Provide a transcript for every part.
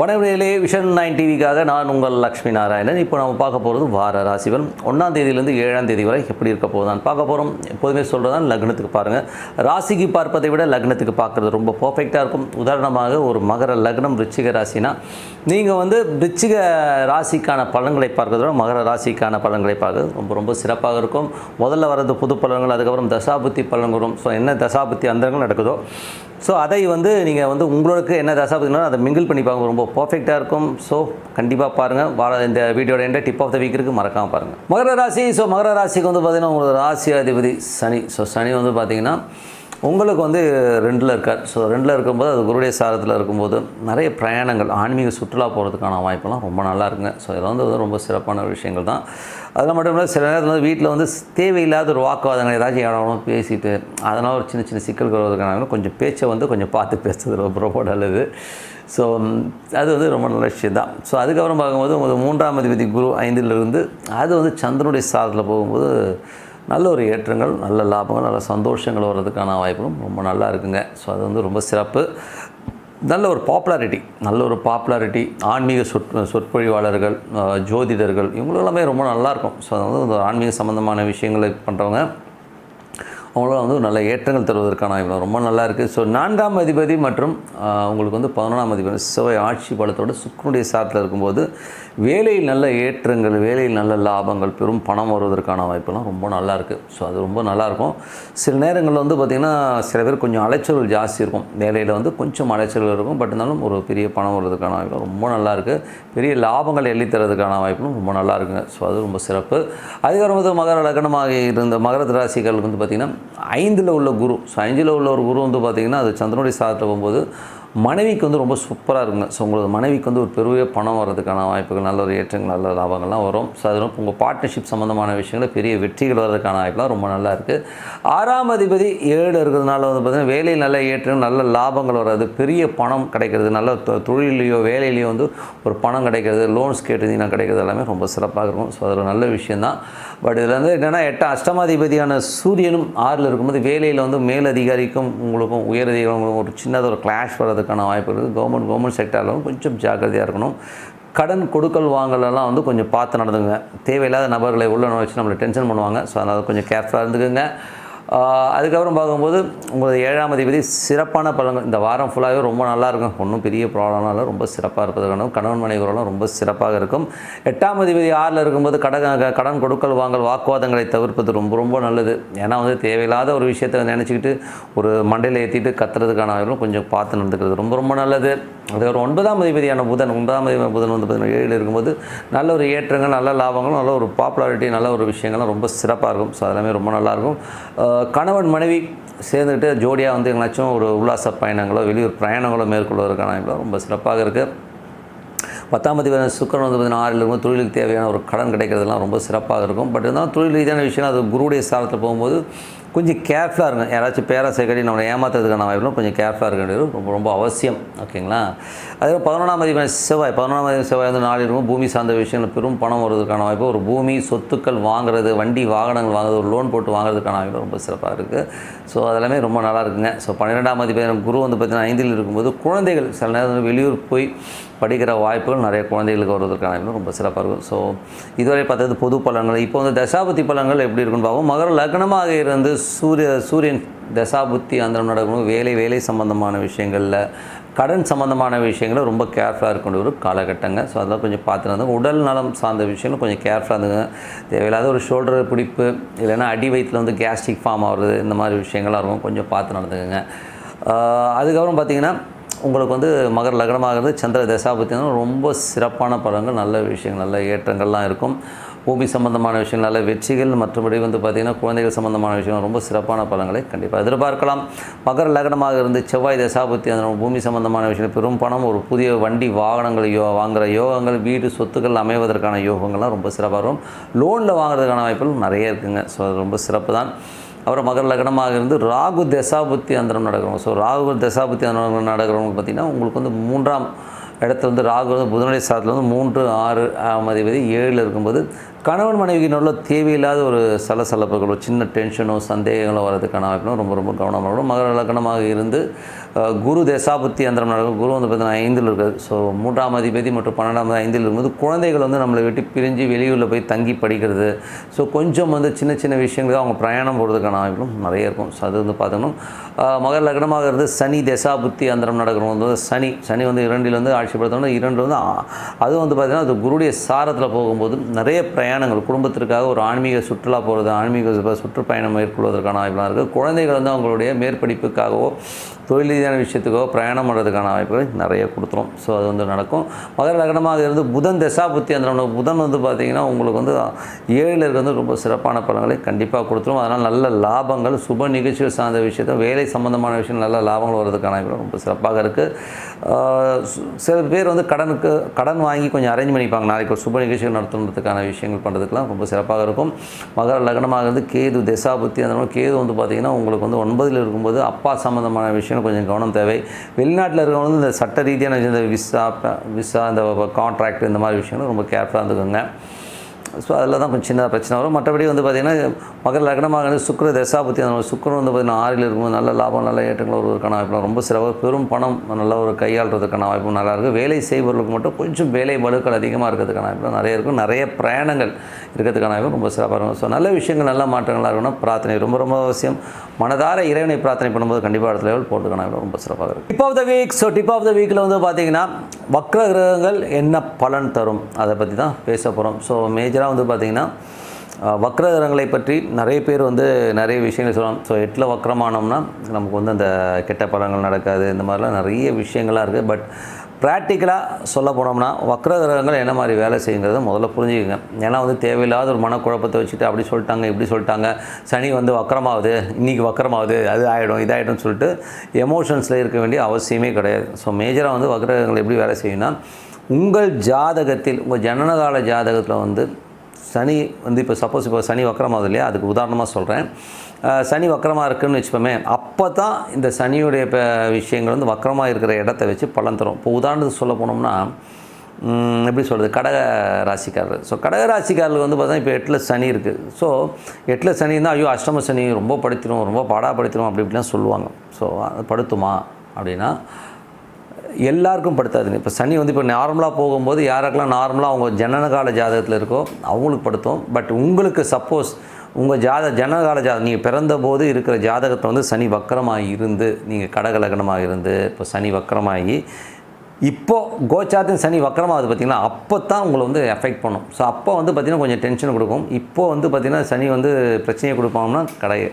வடவிடையிலே vision nine டிவிக்காக நான் உங்கள் லக்ஷ்மி நாராயணன். இப்போ நம்ம பார்க்க போகிறது வார ராசிபலன் ஒன்றாம் தேதியிலேருந்து ஏழாம் தேதி வரை எப்படி இருக்க போதான் பார்க்க போகிறோம் எப்போதுமே சொல்கிறதான் லக்னத்துக்கு பாருங்கள் ராசிக்கு பார்ப்பதை விட லக்னத்துக்கு பார்க்குறது ரொம்ப பர்ஃபெக்டாக இருக்கும். உதாரணமாக ஒரு மகர லக்னம் ரிச்சிக ராசினா நீங்கள் வந்து ரிச்சிக ராசிக்கான பலன்களை பார்க்கறத விட மகர ராசிக்கான பலன்களை பார்க்கறது ரொம்ப ரொம்ப சிறப்பாக இருக்கும். முதல்ல வர்றது புது பலன்கள் அதுக்கப்புறம் தசாபுத்தி பலன்கள் வரும். ஸோ என்ன தசாபுத்தி அந்தரங்கள் நடக்குதோ ஸோ அதை வந்து நீங்கள் வந்து உங்களுக்கு என்ன தசாபதினா அதை மிங்கிள் பண்ணி பார்க்க ரொம்ப பர்ஃபெக்டாக இருக்கும். ஸோ கண்டிப்பாக பாருங்கள் வார இந்த வீடியோட எந்த டிப் ஆஃப் த வீக் இருக்குது மறக்காமல் பாருங்கள் மகர ராசி. ஸோ மகர ராசிக்கு வந்து பார்த்திங்கன்னா உங்களோட ராசி அதிபதி சனி. ஸோ சனி வந்து பார்த்திங்கன்னா உங்களுக்கு வந்து ரெண்டில் இருக்கார். ஸோ ரெண்டில் இருக்கும்போது அது குருடைய சாரத்தில் இருக்கும்போது நிறைய பிரயாணங்கள் ஆன்மீக சுற்றுலா போகிறதுக்கான வாய்ப்பெல்லாம் ரொம்ப நல்லா இருக்குங்க. ஸோ இதெல்லாம் வந்து ரொம்ப சிறப்பான விஷயங்கள் தான். அதில் மட்டும் இல்லை சில நேரத்தில் வந்து வீட்டில் வந்து தேவையில்லாத ஒரு வாக்குவாதங்கள் ஏதாச்சும் எவ்வளோ பேசிட்டு அதனால் ஒரு சின்ன சின்ன சிக்கல் வருவதற்கான கொஞ்சம் பேச்சை வந்து கொஞ்சம் பார்த்து பேசுறது ரொம்ப ரொம்ப நல்லது. ஸோ அது வந்து ரொம்ப நல்ல விஷயம் தான். ஸோ அதுக்கப்புறம் பார்க்கும்போது உங்களுக்கு மூன்றாம் அதிபதி குரு ஐந்திலிருந்து அது வந்து சந்திரனுடைய சாதத்தில் போகும்போது நல்ல ஒரு ஏற்றங்கள் நல்ல லாபங்கள் நல்ல சந்தோஷங்கள் வர்றதுக்கான வாய்ப்புகளும் ரொம்ப நல்லா இருக்குங்க. ஸோ அது வந்து ரொம்ப சிறப்பு. நல்ல ஒரு பாப்புலாரிட்டி நல்ல ஒரு பாப்புலாரிட்டி ஆன்மீக சொற் சொற்பொழிவாளர்கள் ஜோதிடர்கள் இவங்களெல்லாமே ரொம்ப நல்லாயிருக்கும். ஸோ அதாவது ஆன்மீக சம்மந்தமான விஷயங்களை பண்ணுறவங்க அவங்களாம் வந்து நல்ல ஏற்றங்கள் தருவதற்கான வாய்ப்பு ரொம்ப நல்லா இருக்குது ஸோ நான்காம் அதிபதி மற்றும் உங்களுக்கு வந்து பதினொன்றாம் அதிபதி செவ்வாய் ஆட்சி பலத்தோடு சுக்கனுடைய சாத்தில் இருக்கும்போது வேலையில் நல்ல ஏற்றங்கள் வேலையில் நல்ல லாபங்கள் பெரும் பணம் வருவதற்கான வாய்ப்பெல்லாம் ரொம்ப நல்லா இருக்குது ஸோ அது ரொம்ப நல்லாயிருக்கும் சில நேரங்களில் வந்து பார்த்திங்கன்னா சில பேர் கொஞ்சம் அலைச்சல்கள் ஜாஸ்தி இருக்கும். வேலையில் வந்து கொஞ்சம் அலைச்சல்கள் இருக்கும். பட் இருந்தாலும் ஒரு பெரிய பணம் வருவதற்கான வாய்ப்பு ரொம்ப நல்லா இருக்குது பெரிய லாபங்கள் எள்ளி தரதுக்கான வாய்ப்பும் ரொம்ப நல்லா இருக்குங்க. ஸோ அது ரொம்ப சிறப்பு. அதுக்கப்புறம் வந்து மகர லக்னமாக இருந்த மகர ராசிகளுக்கு வந்து பார்த்திங்கன்னா ஐந்தில் உள்ள குரு ஸோ ஐந்தில் உள்ள ஒரு குரு வந்து பார்த்திங்கன்னா அது சந்திரனுடைய சாதத்தில் போகும்போது மனைவிக்கு வந்து ரொம்ப சூப்பராக இருக்குங்க. ஸோ உங்களது மனைவிக்கு வந்து ஒரு பெரிய பணம் வர்றதுக்கான வாய்ப்புகள் நல்ல ஒரு ஏற்றங்கள் நல்ல லாபங்கள்லாம் வரும். ஸோ அது உங்கள் பார்ட்னர்ஷிப் சம்மந்தமான விஷயங்களில் பெரிய வெற்றிகள் வர்றதுக்கான வாய்ப்புலாம் ரொம்ப நல்லா இருக்குது ஆறாம் அதிபதி ஏழு இருக்கிறதுனால வந்து பார்த்திங்கன்னா வேலையில் நல்ல ஏற்றம் நல்ல லாபங்கள் வர்றது பெரிய பணம் கிடைக்கிறது நல்ல தொ- தொழிலையோ வேலையிலையோ வந்து ஒரு பணம் கிடைக்கிறது லோன்ஸ் கேட்டிருந்தீங்கன்னா கிடைக்கிறது எல்லாமே ரொம்ப சிறப்பாக இருக்கும். ஸோ அது ஒரு நல்ல விஷயந்தான் பட் இதில் வந்து என்னென்னா எட்டு அஷ்டமாதிபதியான சூரியனும் ஆறில் இருக்கும்போது வேலையில் வந்து மேலதிகாரிக்கும் உங்களுக்கும் உயரதிகாரிகளுக்கும் ஒரு சின்னதாக ஒரு கிளாஷ் வர்றதுக்கான வாய்ப்பு இருக்குது. கவர்மெண்ட் கவர்மெண்ட் செக்டரில் கொஞ்சம் ஜாக்கிரதையாக இருக்கணும். கடன் கொடுக்கல் வாங்கலெல்லாம் வந்து கொஞ்சம் பார்த்து நடந்துங்க தேவையில்லாத நபர்களை உள்ள வச்சு நம்மளை டென்ஷன் பண்ணுவாங்க. ஸோ அதனால் கொஞ்சம் கேர்ஃபுல்லாக இருந்துக்குங்க. அதுக்கப்புறம் பார்க்கும்போது உங்களது ஏழாம் அதிபதி சிறப்பான பலன்கள். இந்த வாரம் ஃபுல்லாகவே ரொம்ப நல்லா இருக்கும் ஒன்றும் பெரிய ப்ராப்ளம்லாம் இல்லை. ரொம்ப சிறப்பாக இருப்பதற்கான கணவன் மனைவி உறவுலாம் ரொம்ப சிறப்பாக இருக்கும். எட்டாம் அதிபதி ஆறில் இருக்கும்போது கடன் கடன் கொடுக்கல் வாங்கல் வாக்குவாதங்களை தவிர்ப்பது ரொம்ப ரொம்ப நல்லது. ஏன்னா வந்து தேவையில்லாத ஒரு விஷயத்தை நினச்சிக்கிட்டு ஒரு மண்டையில் ஏற்றிட்டு கத்துறதுக்கான கொஞ்சம் பார்த்து நடந்துக்கிறது ரொம்ப ரொம்ப நல்லது. அதுக்கப்புறம் ஒன்பதாம் அதிபதியான புதன் ஒன்பதாம் அதிபதி புதன் வந்து பார்த்தீங்கன்னா ஏழில் இருக்கும்போது நல்ல ஒரு ஏற்றங்கள் நல்ல லாபங்களும் நல்ல ஒரு பாப்புலாரிட்டி நல்ல ஒரு விஷயங்கள்லாம் ரொம்ப சிறப்பாக இருக்கும். ஸோ அதெல்லாமே ரொம்ப நல்லாயிருக்கும். கணவன் மனைவி சேர்ந்துக்கிட்டு ஜோடியாக வந்து எங்கேனாச்சும் ஒரு உல்லாச பயணங்களோ வெளியூர் பிரயாணங்களோ மேற்கொள்வதற்கான ரொம்ப சிறப்பாக இருக்குது பத்தாம் தேதி சுக்கரன் வந்து பார்த்தீங்கன்னா ஆறில் இருக்கும். தொழிலுக்கு தேவையான ஒரு கடன் கிடைக்கிறதுலாம் ரொம்ப சிறப்பாக இருக்கும். பட் இருந்தாலும் தொழில் ரீதியான விஷயம் அது குருடைய சாரத்தில் போகும்போது கொஞ்சம் கேர்ஃபுல்லாக இருங்க. யாராச்சும் பேரை சேர்க்கடி நம்மளை ஏமாத்துறதுக்கான வாய்ப்புலாம் கொஞ்சம் கேர்ஃபுல்லாக இருக்க வேண்டியது ரொம்ப ரொம்ப அவசியம். ஓகேங்களா அதே பதினொன்றாம் தேதி செவ்வாய். பதினொன்றாம் தேதி செவ்வாய் வந்து நாலு இருக்கும். பூமி சார்ந்த விஷயங்கள் பெரும் பணம் வருவதற்கான வாய்ப்பு. ஒரு பூமி சொத்துக்கள் வாங்குறது வண்டி வாகனங்கள் வாங்குறது ஒரு லோன் போட்டு வாங்குறதுக்கான வாய்ப்பு ரொம்ப சிறப்பாக இருக்குது ஸோ அதெல்லாமே ரொம்ப நல்லா இருக்குங்க. ஸோ பன்னிரெண்டாம் அதிபதி குரு வந்து பார்த்திங்கன்னா ஐந்தில் இருக்கும்போது குழந்தைகள் சில நேரம் வெளியூர் போய் படிக்கிற வாய்ப்புகள் நிறைய குழந்தைகளுக்கு வருவதற்கான வாய்ப்பு ரொம்ப சிறப்பாக இருக்கும். ஸோ இதுவரை பார்த்தது பொது பலன்கள். இப்போ வந்து தசாபதி பலன்கள் எப்படி இருக்குன்னு பார்ப்போம். மகர லக்னமாக இருந்து சூரிய சூரியன் தசாபுத்தி அந்தரம் நடக்கும் வேலை வேலை சம்பந்தமான விஷயங்களில் கடன் சம்மந்தமான விஷயங்களை ரொம்ப கேர்ஃபுல்லாக இருக்கின்ற ஒரு காலகட்டங்க. ஸோ அதெல்லாம் கொஞ்சம் பார்த்து நடந்துங்க உடல் நலம் சார்ந்த விஷயங்கள் கொஞ்சம் கேர்ஃபுல்லாக இருந்துங்க தேவையில்லாத ஒரு ஷோல்டர் பிடிப்பு இல்லைன்னா அடி வயிற்றில் வந்து கேஸ்ட்ரிக் ஃபார்ம் ஆகிறது இந்த மாதிரி விஷயங்கள்லாம் இருக்கும். கொஞ்சம் பார்த்து நடந்துக்கோங்க. அதுக்கப்புறம் பார்த்தீங்கன்னா உங்களுக்கு வந்து மகர் லக்னமாகிறது சந்திர தசாபத்தினா ரொம்ப சிறப்பான படங்கள் நல்ல விஷயங்கள் நல்ல ஏற்றங்கள்லாம் இருக்கும். பூமி சம்பந்தமான விஷயங்கள் நல்ல வெற்றிகள் மற்றபடி வந்து பார்த்திங்கன்னா குழந்தைகள் சம்பந்தமான விஷயங்கள் ரொம்ப சிறப்பான பலன்களை கண்டிப்பாக எதிர்பார்க்கலாம். மகர லக்னமாக இருந்து செவ்வாய் தசாபத்தி அந்த பூமி சம்பந்தமான விஷயங்கள் பெரும் பணம் ஒரு புதிய வண்டி வாகனங்கள் யோ வாங்குகிற யோகங்கள் வீடு சொத்துக்கள் அமைவதற்கான யோகங்கள்லாம் ரொம்ப சிறப்பாக இருக்கும் லோனில் வாங்குறதுக்கான வாய்ப்புகள் நிறைய இருக்குங்க. ஸோ அது ரொம்ப சிறப்பு தான் அப்புறம் மகர லக்னமாக இருந்து ராகு தசாபுத்தி அந்தரம் நடக்கிறவங்க. ஸோ ராகு தசாபுத்தி அந்தரம் நடக்கிறவங்க பார்த்திங்கன்னா உங்களுக்கு வந்து மூன்றாம் இடத்துல வந்து ராகு வந்து புதனுடைய சாதத்தில் வந்து மூன்று ஆறு அதிபதி ஏழில் இருக்கும்போது கணவன் மனைவிக்கு நல்ல தேவையில்லாத ஒரு சலசலப்புகளோ சின்ன டென்ஷனோ சந்தேகங்களோ வரதுக்கான வாய்ப்புகளும் ரொம்ப ரொம்ப கவனமாக இருக்கணும். மகர லக்கணமாக இருந்து குரு தேசாபுத்தி அந்தரம் நடக்கும். குரு வந்து பார்த்தீங்கன்னா ஐந்தில் இருக்குது ஸோ மூன்றாம் அதிபதி மற்றும் பன்னெண்டாம் ஐந்தில் இருக்கும்போது குழந்தைகள் வந்து நம்மளை விட்டு பிரிஞ்சு வெளியூரில் போய் தங்கி படிக்கிறது. ஸோ கொஞ்சம் வந்து சின்ன சின்ன விஷயங்களுக்கு அவங்க பிரயாணம் போகிறதுக்கான வாய்ப்புகளும் நிறைய இருக்கும். ஸோ அது வந்து பார்த்தோம்னா மகர லக்னமாக இருந்து சனி தசாபுத்தி அந்தரம் நடக்கிறவங்க வந்து சனி சனி வந்து இரண்டில் வந்து ஆட்சி படுத்தோம்னா இரண்டு வந்து அது வந்து பார்த்திங்கன்னா அது குருடைய சாரத்தில் போகும்போது நிறைய பிரயாணங்கள் குடும்பத்திற்காக ஒரு ஆன்மீக சுற்றுலா போகிறது ஆன்மீக சுற்றுப்பயணம் மேற்கொள்வதற்கான வாய்ப்புலாம் இருக்குது குழந்தைகள் வந்து அவங்களுடைய மேற்படிப்புக்காகவோ தொழில் ரீதியான விஷயத்துக்கோ பிரயாணம் பண்ணுறதுக்கான வாய்ப்புகள் நிறைய கொடுத்துரும். ஸோ அது வந்து நடக்கும். மகர லக்னமாக இருந்து புதன் தசாபுத்தி அந்த புதன் வந்து பார்த்திங்கன்னா உங்களுக்கு வந்து ஏழில் இருக்கிறது ரொம்ப சிறப்பான பலன்களை கண்டிப்பாக கொடுத்துரும். அதனால் நல்ல லாபங்கள் சுப நிகழ்ச்சிகள் சார்ந்த விஷயத்தை வேலை சம்பந்தமான விஷயம் நல்ல லாபங்கள் வர்றதுக்கான வாய்ப்புகள் ரொம்ப சிறப்பாக இருக்குது சில பேர் வந்து கடனுக்கு கடன் வாங்கி கொஞ்சம் அரேஞ்ச் பண்ணிப்பாங்க. நாளைக்கு ஒரு சுப நிகழ்ச்சிகள் நடத்துறதுக்கான விஷயங்கள் பண்ணுறதுக்கெலாம் ரொம்ப சிறப்பாக இருக்கும். மகர லக்னமாக இருந்து கேது திசா புத்தி அந்த மாதிரி கேது வந்து பார்த்திங்கன்னா உங்களுக்கு வந்து ஒன்பதில் இருக்கும்போது அப்பா சம்மந்தமான விஷயம் கொஞ்சம் கவனம் தேவை. வெளிநாட்டில் இருக்கிறவங்க வந்து இந்த சட்ட ரீதியான இந்த விசா விசா இந்த கான்ட்ராக்ட் இந்த மாதிரி விஷயங்கள் ரொம்ப கேர்ஃபுல்லாக இருந்துக்கோங்க. ஸோ அதில் தான் கொஞ்சம் சின்ன பிரச்சனை வரும். மற்றபடி வந்து பார்த்திங்கன்னா மகர லக்னமாக சுக்கர சுக்கிர தசாபத்தி அந்த சுக்கரம் வந்து பார்த்திங்கன்னா ஆறில் இருக்கும்போது நல்ல லாபம் நல்ல ஏற்றங்கள் வருவதற்கான வாய்ப்பு ரொம்ப சிறப்பு பெரும் பணம் நல்ல ஒரு கையாளுறதுக்கான வாய்ப்பு நல்லாயிருக்கு வேலை செய்பவர்களுக்கு மட்டும் கொஞ்சம் வேலை வலுக்கள் அதிகமாக இருக்கிறதுக்கான வாய்ப்பு நிறைய இருக்கும் நிறைய பிரயாணங்கள் இருக்கிறதுக்கான வாய்ப்பு ரொம்ப சிறப்பாக இருக்கும். ஸோ நல்ல விஷயங்கள் நல்ல மாற்றங்களாக இருக்கணும். பிரார்த்தனை ரொம்ப ரொம்ப அவசியம். மனதார இறைவனை பிரார்த்தனை பண்ணும்போது கண்டிப்பாக அடுத்த லெவல் போட்டுக்கான ரொம்ப சிறப்பாக இருக்கும் tip of the week so tip of the வீக்கில் வந்து பார்த்திங்கன்னா வக்ர கிரகங்கள் என்ன பலன் தரும்? அதை பற்றி தான் பேச போகிறோம் ஸோ மேஜராக வந்து பார்த்திங்கன்னா அஹ், பற்றி நிறைய பேர் வந்து நிறைய விஷயங்கள் சொல்லலாம். ஸோ எட்டில் வக்ரமானோம்னா நமக்கு வந்து அந்த கெட்ட படங்கள் நடக்காது இந்த மாதிரிலாம் நிறைய விஷயங்கள்லாம் இருக்குது. பட் ப்ராக்டிக்கலாக சொல்ல போனோம்னா வக்ரகிரகங்கள் என்ன மாதிரி வேலை செய்யுங்கிறத முதல்ல புரிஞ்சுக்கங்க. ஏன்னா வந்து தேவையில்லாத ஒரு மனக்குழப்பத்தை வச்சுட்டு அப்படி சொல்லிட்டாங்க இப்படி சொல்லிட்டாங்க. சனி வந்து வக்கரமாகுது இன்றைக்கி வக்கரமாகுது அது ஆகிடும் இதாகிடும்னு சொல்லிட்டு எமோஷன்ஸில் இருக்க வேண்டிய அவசியமே கிடையாது. ஸோ மேஜராக வந்து வக்ரகிரகங்கள் எப்படி வேலை செய்யும்னா உங்கள் ஜாதகத்தில் உங்கள் ஜனனகால ஜாதகத்தில் வந்து சனி வந்து இப்போ சப்போஸ் இப்போ சனி வக்கரமாகுது இல்லையா? அதுக்கு உதாரணமாக சொல்கிறேன் சனி வக்கரமாக இருக்குன்னு வச்சுப்போமே அப்போ தான் இந்த சனியுடைய இப்போ விஷயங்கள் வந்து வக்கரமாக இருக்கிற இடத்த வச்சு பலன் தரும். இப்போ உதாரணத்துக்கு சொல்ல போனோம்னா எப்படி சொல்கிறது கடக ராசிக்காரர். ஸோ கடக ராசிக்காரர்கள் வந்து பார்த்தா இப்போ எட்டில் சனி இருக்குது ஸோ எட்டில் சனி இருந்தால் ஐயோ அஷ்டம சனி ரொம்ப படுத்திடும் ரொம்ப பாடாப்படுத்திடும் அப்படி இப்படிலாம் சொல்லுவாங்க. ஸோ படுத்துமா அப்படின்னா எல்லாருக்கும் படுத்தாதுங்க இப்போ சனி வந்து இப்போ நார்மலாக போகும்போது யாருக்கெல்லாம் நார்மலாக அவங்க ஜனனகால ஜாதகத்தில் இருக்கோ அவங்களுக்கு படுத்தும். பட் உங்களுக்கு சப்போஸ் உங்கள் ஜாத ஜனகால ஜாதகம் நீங்கள் பிறந்தபோது இருக்கிற ஜாதகத்தை வந்து சனி வக்கரமாக இருந்து நீங்கள் கடகலகனமாக இருந்து இப்போ சனி வக்கரமாகி இப்போது கோச்சாத்தின் சனி வக்கரமாகுது பார்த்திங்கன்னா அப்போ தான் உங்களை வந்து எஃபெக்ட் பண்ணும். ஸோ அப்போ வந்து பார்த்திங்கன்னா கொஞ்சம் டென்ஷன் கொடுக்கும். இப்போது வந்து பார்த்திங்கன்னா சனி வந்து பிரச்சனையை கொடுப்பாங்கன்னா கடையை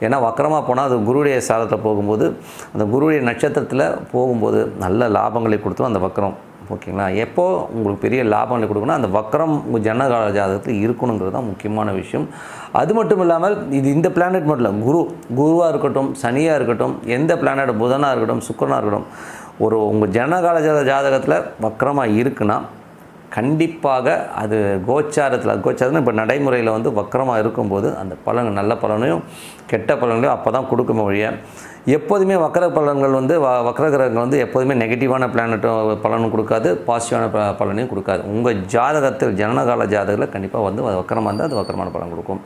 ஏன்னா வக்கரமாக போனால் அது குருடைய சாரத்தில் போகும்போது அந்த குருடைய நட்சத்திரத்தில் போகும்போது நல்ல லாபங்களை கொடுத்தோம் அந்த வக்கரம் ஓகேங்களா? எப்போ உங்களுக்கு பெரிய லாபங்களை கொடுக்கணும் அந்த வக்கரம் உங்கள் ஜனகால ஜாதகத்தில் இருக்கணுங்கிறது தான் முக்கியமான விஷயம். அது மட்டும் இல்லாமல் இது இந்த பிளானட் மட்டும் இல்லை குரு குருவாக இருக்கட்டும் சனியாக இருக்கட்டும் எந்த பிளானட் புதனாக இருக்கட்டும் சுக்கரனாக இருக்கட்டும் ஒரு உங்கள் ஜனகால ஜாத ஜாதகத்தில் வக்கரமாக இருக்குன்னா கண்டிப்பாக அது கோச்சாரத்தில் கோச்சாரத்தில் இப்போ நடைமுறையில் வந்து வக்கரமாக இருக்கும்போது அந்த பலன் நல்ல பலனையும் கெட்ட பலன்களையும் அப்போ தான் கொடுக்குமே ஒழிய எப்போதுமே வக்கர பலன்கள் வந்து வ வக்கர கிரகங்கள் வந்து எப்போதுமே நெகட்டிவான பிளானட்டும் பலனும் கொடுக்காது பாசிட்டிவான ப பலனையும் கொடுக்காது. உங்கள் ஜாதகத்தில் ஜனனகால ஜாதகத்தில் கண்டிப்பாக வந்து வக்கரமாக இருந்தால் அது வக்கரமான பலன் கொடுக்கும்.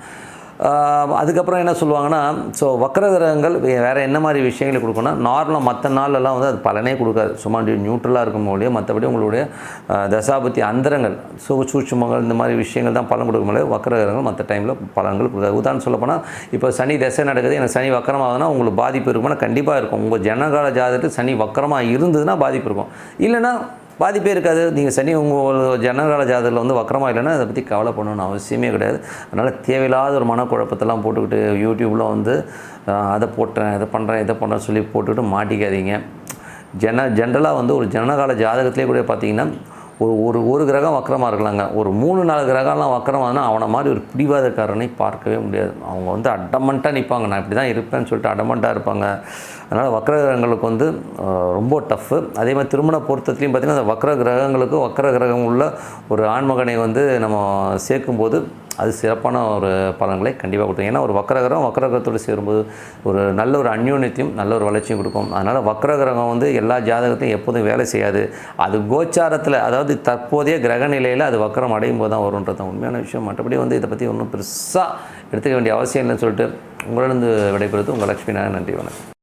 அதுக்கப்புறம் என்ன சொல்லுவாங்கன்னா ஸோ வக்கரகிரகங்கள் வேறு என்ன மாதிரி விஷயங்களை கொடுக்குன்னா நார்மலாக மற்ற நாள்லலாம் வந்து அது பலனே கொடுக்காது. சும்மா நியூட்ரலாக இருக்கும் ஒழிய மற்றபடி உங்களுடைய ஆஹ் அந்தரங்கள் சுக சூட்சமங்கள் இந்த மாதிரி விஷயங்கள் தான் பலன் கொடுக்கும் போது வக்கரகிரகங்கள் மற்ற டைமில் பலன்கள் கொடுக்காது. உதாரணம் சொல்லப்போனால் இப்போ சனி தசை நடக்குது எனக்கு சனி வக்கரமாகுதுன்னா உங்களுக்கு பாதிப்பு இருக்கும்னா கண்டிப்பாக இருக்கும். உங்கள் ஜனகால ஜாதகத்துக்கு சனி வக்கரமாக இருந்ததுன்னா பாதிப்பு இருக்கும். இல்லைன்னா பாதிப்பே இருக்காது. நீங்கள் சனி உங்கள் ஜனகால ஜாதகத்தில் வந்து வக்கரமாக இல்லைன்னா அதை பற்றி கவலை பண்ணணும்னு அவசியமே கிடையாது. அதனால் தேவையில்லாத ஒரு மனக்குழப்பத்தெல்லாம் போட்டுக்கிட்டு யூடியூப்பில் வந்து அதை போட்டேன் இதை பண்ணுறேன் இதை பண்ணுறேன்னு சொல்லி போட்டுக்கிட்டு மாட்டிக்காதீங்க. ஜன ஜென்ரலாக வந்து ஒரு ஜனகால ஜாதகத்திலே கூட பார்த்தீங்கன்னா ஒரு ஒரு ஒரு கிரகம் வக்கரமாக இருக்கலாங்க. ஒரு மூணு நாலு கிரகம்லாம் வக்கரமானா அவனை மாதிரி ஒரு பிடிவாதக்காரனை பார்க்கவே முடியாது. அவங்க வந்து அடமண்ட்டாக நிற்பாங்க நான் இப்படி தான் இருப்பேன்னு சொல்லிட்டு அடமண்ட்டாக இருப்பாங்க. அதனால் வக்கர கிரகங்களுக்கு வந்து ரொம்ப டஃப்பு அதே மாதிரி திருமண பொருத்தத்துலையும் பார்த்திங்கன்னா அந்த வக்கர கிரகங்களுக்கு வக்கர கிரகம் உள்ள ஒரு ஆண்மகனை வந்து நம்ம சேர்க்கும்போது அது சிறப்பான ஒரு பலன்களை கண்டிப்பாக கொடுக்கும். ஏன்னா ஒரு வக்கரகரம் வக்கரகரத்தோடு சேரும்போது ஒரு நல்ல ஒரு அந்யோன்யத்தையும் நல்ல ஒரு வளர்ச்சியும் கொடுக்கும். அதனால் வக்கரகிரகம் வந்து எல்லா ஜாதகத்தையும் எப்போதும் வேலை செய்யாது. அது கோச்சாரத்தில் அதாவது தற்போதைய கிரக நிலையில் அது வக்கரம் அடையும் போது தான் வரும்ன்றது தான் உண்மையான விஷயம். மற்றபடி வந்து இதை பற்றி ஒன்றும் பெருசாக எடுத்துக்க வேண்டிய அவசியம் இல்லைன்னு சொல்லிட்டு உங்களிடம் விடைபெறுவது உங்கள் லட்சுமி நாராயணன் நன்றி வணக்கம்.